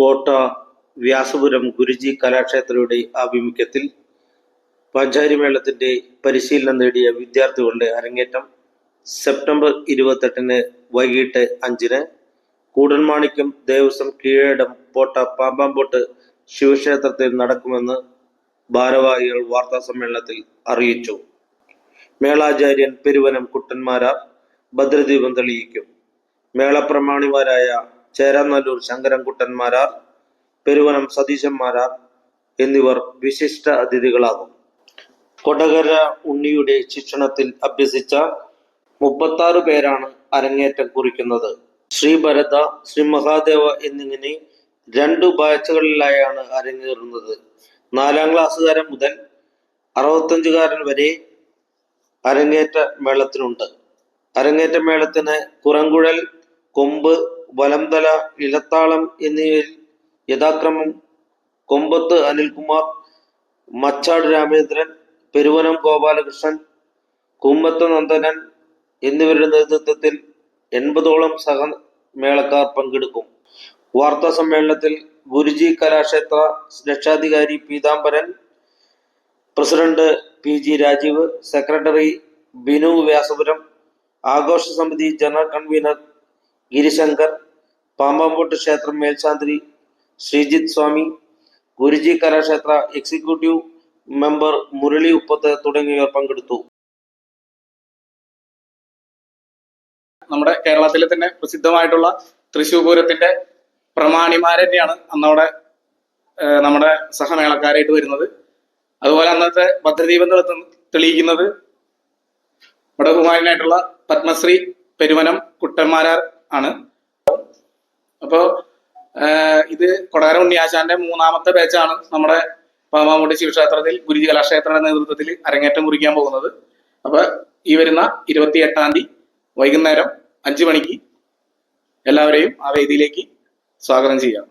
കോട്ട വ്യാസപുരം ഗുരുജി കലാക്ഷേത്രയുടെ ആഭിമുഖ്യത്തിൽ പഞ്ചാരി മേളത്തിന്റെ പരിശീലനം നേടിയ വിദ്യാർത്ഥികളുടെ അരങ്ങേറ്റം സെപ്റ്റംബർ ഇരുപത്തെട്ടിന് വൈകിട്ട് അഞ്ചിന് കൂടൻമാണിക്യം ദേവസ്വം കീഴടം പോട്ട പാമ്പാമ്പോട്ട് ശിവക്ഷേത്രത്തിൽ നടക്കുമെന്ന് ഭാരവാഹികൾ വാർത്താ സമ്മേളനത്തിൽ അറിയിച്ചു. മേളാചാര്യൻ പെരുവനം കുട്ടന്മാരാർ ഭദ്രദീപം തെളിയിക്കും. മേളപ്രമാണിമാരായ ചേരാനല്ലൂർ ശങ്കരൻകുട്ടന്മാരാർ പെരുവനം സതീശന്മാരാർ എന്നിവർ വിശിഷ്ട അതിഥികളാകും. കൊടകര ഉണ്ണിയുടെ ശിക്ഷണത്തിൽ അഭ്യസിച്ച മുപ്പത്തി ആറ് പേരാണ് അരങ്ങേറ്റം കുറിക്കുന്നത്. ശ്രീ ഭരത ശ്രീ മഹാദേവ എന്നിങ്ങനെ രണ്ടു ബാച്ചുകളിലായാണ് അരങ്ങേറുന്നത്. നാലാം ക്ലാസ്സുകാരൻ മുതൽ അറുപത്തഞ്ചുകാരൻ വരെ അരങ്ങേറ്റ മേളത്തിനുണ്ട്. അരങ്ങേറ്റ മേളത്തിന് കുറങ്കുഴൽ കൊമ്പ് വലംതല ഇലത്താളം എന്നിവയിൽ യഥാക്രമം കൊമ്പത്ത് അനിൽകുമാർ മച്ചാട് രാമേന്ദ്രൻ പെരുവനം ഗോപാലകൃഷ്ണൻ കുമ്മത്ത് നന്ദനൻ എന്നിവരുടെ നേതൃത്വത്തിൽ എൺപതോളം സഹ മേളക്കാർ പങ്കെടുക്കും. വാർത്താ സമ്മേളനത്തിൽ ഗുരുജി കലാക്ഷേത്ര രക്ഷാധികാരി Pitambaran president P G Rajeev secretary Binu Vyasapuram ആഘോഷ സമിതി ജനറൽ കൺവീനർ ഗിരിശങ്കർ പാമ്പാമ്പോട്ട് ക്ഷേത്രം മേൽശാന്തി ശ്രീജിത്ത് സ്വാമി ഗുരുജി കലാക്ഷേത്ര എക്സിക്യൂട്ടീവ് മെമ്പർ മുരളി ഉപ്പത്ത് തുടങ്ങിയവർ പങ്കെടുത്തു. നമ്മുടെ കേരളത്തിലെ തന്നെ പ്രസിദ്ധമായിട്ടുള്ള തൃശ്ശൂർ പൂരത്തിന്റെ പ്രമാണിമാർ തന്നെയാണ് അന്നവിടെ നമ്മുടെ സഹമേളക്കാരായിട്ട് വരുന്നത്. അതുപോലെ അന്നത്തെ ഭദ്രദീപം തെളിയിക്കുന്നത് വടകുമാരനായിട്ടുള്ള പത്മശ്രീ പെരുമനം കുട്ടന്മാരാർ ആണ്. അപ്പോ ഇത് കൊടകര ഉണ്ണിയാശാന്റെ മൂന്നാമത്തെ ബാച്ചാണ് നമ്മുടെ പാമാമുട്ടി ശിവക്ഷേത്രത്തിൽ ഗുരുജി കലാക്ഷേത്രയുടെ നേതൃത്വത്തിൽ അരങ്ങേറ്റം കുറിക്കാൻ പോകുന്നത്. അപ്പൊ ഈ വരുന്ന ഇരുപത്തി എട്ടാം തീയതി വൈകുന്നേരം അഞ്ചു മണിക്ക് എല്ലാവരെയും ആ വേദിയിലേക്ക് സ്വാഗതം ചെയ്യാം.